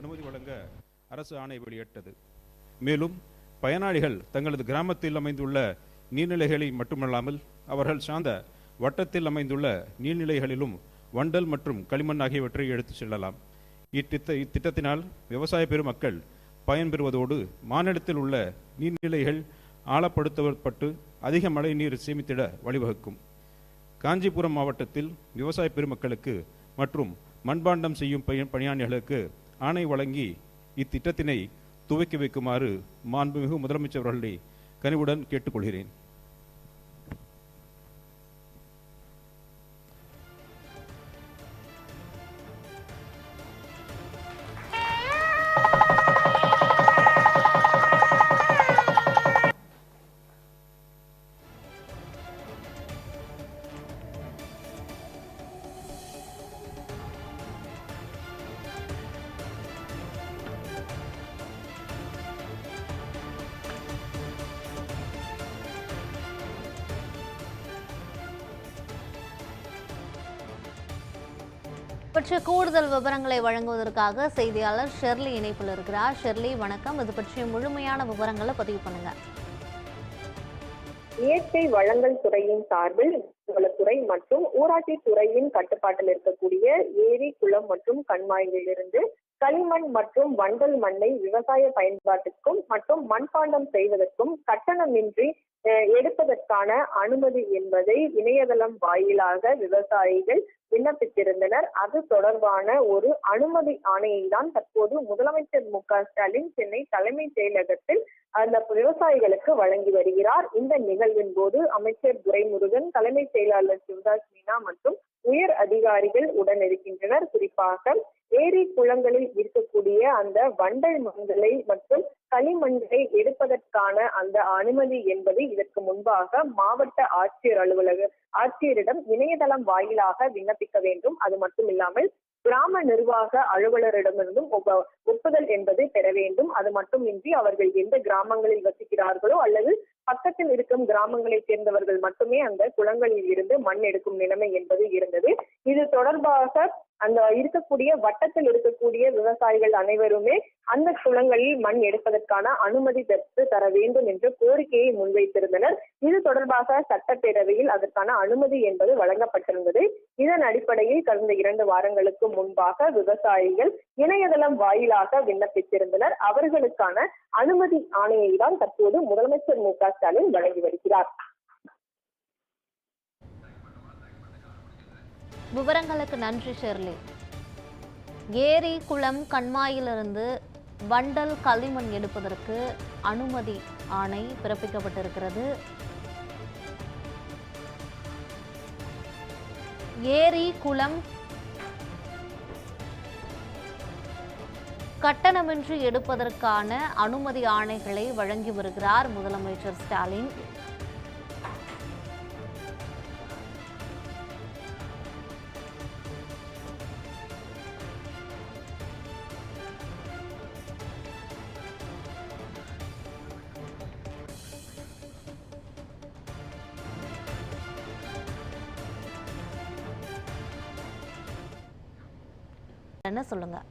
அனுமதி வழங்க அரசு ஆணை வெளியிட்டது. மேலும் பயனாளிகள் தங்களது கிராமத்தில் அமைந்துள்ள நீர்நிலைகளை மட்டுமல்லாமல் அவர்கள் சார்ந்த வட்டத்தில் அமைந்துள்ள நீர்நிலைகளிலும் வண்டல் மற்றும் களிமண் ஆகியவற்றை எடுத்துச் செல்லலாம். இத்திட்ட இத்திட்டத்தினால் விவசாய பெருமக்கள் பயன்பெறுவதோடு மாநிலத்தில் உள்ள நீர்நிலைகள் ஆழப்படுத்தப்பட்டு அதிக மழை நீர் சேமித்திட வழிவகுக்கும். காஞ்சிபுரம் மாவட்டத்தில் விவசாய பெருமக்களுக்கு மற்றும் மண்பாண்டம் செய்யும் பய ஆணை வழங்கி இத்திட்டத்தினை துவக்கி வைக்குமாறு மாண்புமிகு முதலமைச்சர் அவர்களை கனிவுடன் கேட்டுக்கொள்கிறேன். பற்றிய கூடுதல் விவரங்களை வழங்குவதற்காக செய்தியாளர் ஷெர்லி இணைப்பில் இருக்கிறார். ஷெர்லி வணக்கம். இது பற்றிய முழுமையான விவரங்களை பதிவு பண்ணுங்க. இயற்கை வளங்கள் துறையின் சார்பில் துறை மற்றும் ஊராட்சி துறையின் கட்டுப்பாட்டில் இருக்கக்கூடிய ஏரி குளம் மற்றும் கண்மாய்களிலிருந்து களிமண் மற்றும் வண்டல் மண்ணை விவசாய பயன்பாட்டுக்கும் மற்றும் மண்பாண்டம் செய்வதற்கும் கட்டணமின்றி எடுப்பதற்கான அனுமதி என்பதை இணையதளம் வாயிலாக விவசாயிகள் விண்ணப்பித்திருந்தனர். அது தொடர்பான ஒரு அனுமதி ஆணையை தான் தற்போது முதலமைச்சர் மு க ஸ்டாலின் சென்னை தலைமை செயலகத்தில் அந்த விவசாயிகளுக்கு வழங்கி வருகிறார். இந்த நிகழ்வின் போது அமைச்சர் துரைமுருகன் தலைமை செயலாளர் சிவதாஸ் மீனா மற்றும் உயர் அதிகாரிகள் உடன் இருக்கின்றனர். குறிப்பாக ஏரி குளங்களில் இருக்கக்கூடிய அந்த வண்டல் மண்களை மற்றும் களிமண்களை எடுப்பதற்கான அந்த அனுமதி என்பது இதற்கு முன்பாக மாவட்ட ஆட்சியர் அலுவலக ஆட்சியரிடம் இணையதளம் வாயிலாக விண்ணப்பிக்க வேண்டும். அது மட்டும் இல்லாமல் கிராம நிர்வாக அலுவலரிடமிருந்தும் ஒப்ப- ஒப்புதல் என்பது பெற வேண்டும். அது மட்டுமின்றி அவர்கள் எந்த கிராமங்களில் வசிக்கிறார்களோ அல்லது பக்கத்தில் இருக்கும் கிராமங்களைச் சேர்ந்தவர்கள் மட்டுமே அந்த குளங்களில் இருந்து மண் எடுக்கும் நிலைமை என்பது இருந்தது. இது தொடர்பாக அந்த இருக்கக்கூடிய வட்டத்தில் இருக்கக்கூடிய விவசாயிகள் அனைவருமே அந்த குளங்களில் மண் எடுப்பதற்கான அனுமதி பெற்று தர வேண்டும் என்ற கோரிக்கையை முன்வைத்திருந்தனர். இது தொடர்பாக சட்டப்பேரவையில் அதற்கான அனுமதி என்பது வழங்கப்பட்டிருந்தது. இதன் அடிப்படையில் கடந்த இரண்டு வாரங்களுக்கு முன்பாக விவசாயிகள் இணையதளம் வாயிலாக விண்ணப்பித்திருந்தனர். அவர்களுக்கான அனுமதி ஆணையை தான் தற்போது முதலமைச்சர் மு க ஸ்டாலின் வழங்கி வருகிறார். விவரங்களுக்கு நன்றி ஷெர்லி. ஏரி குளம் கண்மாயிலிருந்து வண்டல் களிமண் எடுப்பதற்கு அனுமதி ஆணை பிறப்பிக்கப்பட்டிருக்கிறது. ஏரி குளம் கட்டணமின்றி எடுப்பதற்கான அனுமதி ஆணைகளை வழங்கி வருகிறார் முதலமைச்சர் ஸ்டாலின். என்ன சொல்லுங்கள்